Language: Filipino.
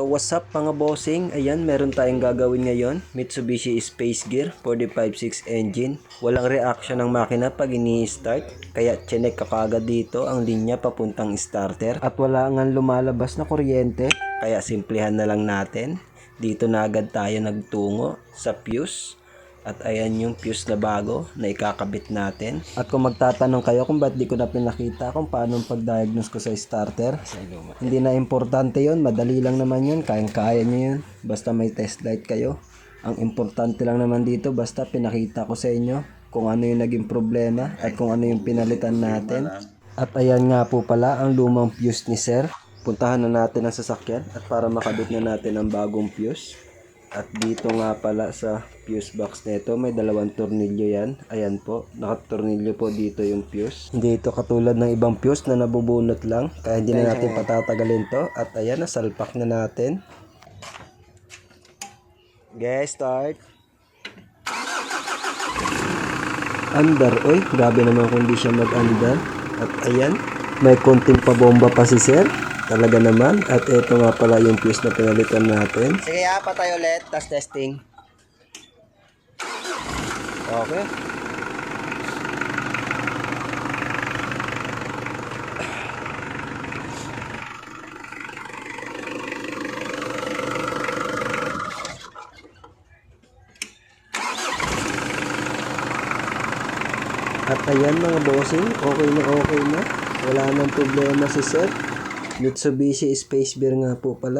So what's up mga bossing? Ayan, meron tayong gagawin ngayon. Mitsubishi Space Gear 456 engine. Walang reaction ng makina pag ini-start. Kaya chinek ka kagad dito ang linya papuntang starter. At wala nga lumalabas na kuryente. Kaya simplihan na lang natin. Dito na agad tayo nagtungo sa fuse. At ayan yung fuse na bago na ikakabit natin. At kung magtatanong kayo kung ba't di ko na pinakita kung paano pag-diagnose ko sa starter, hindi na importante yon madali lang naman yun, kayang-kaya nyo yun. Basta may test light kayo. Ang importante lang naman dito, basta pinakita ko sa inyo kung ano yung naging problema at kung ano yung pinalitan natin. At ayan nga po pala ang lumang fuse ni Sir. Puntahan na natin ang sasakyan at para makabit na natin ang bagong fuse. At dito nga pala sa fuse box nito, may dalawang tornilyo yan. Ayan po, nakatornilyo po dito yung fuse. Hindi ito katulad ng ibang fuse na nabubunot lang. Kaya hindi na natin patatagalin to. At ayan, nasalpak na natin. Guys, start. Under, oy, grabe naman kung di siya mag-under. At ayan, may konting pabomba pa si Sir. Talaga naman. At ito nga pala yung fuse na pinalitan natin. Sige, ha, patay ulit. Tas testing. Okay. At ayan mga bossing, okay na okay na. Wala nang problema si Sir. Mitsubishi Space Bear nga po pala.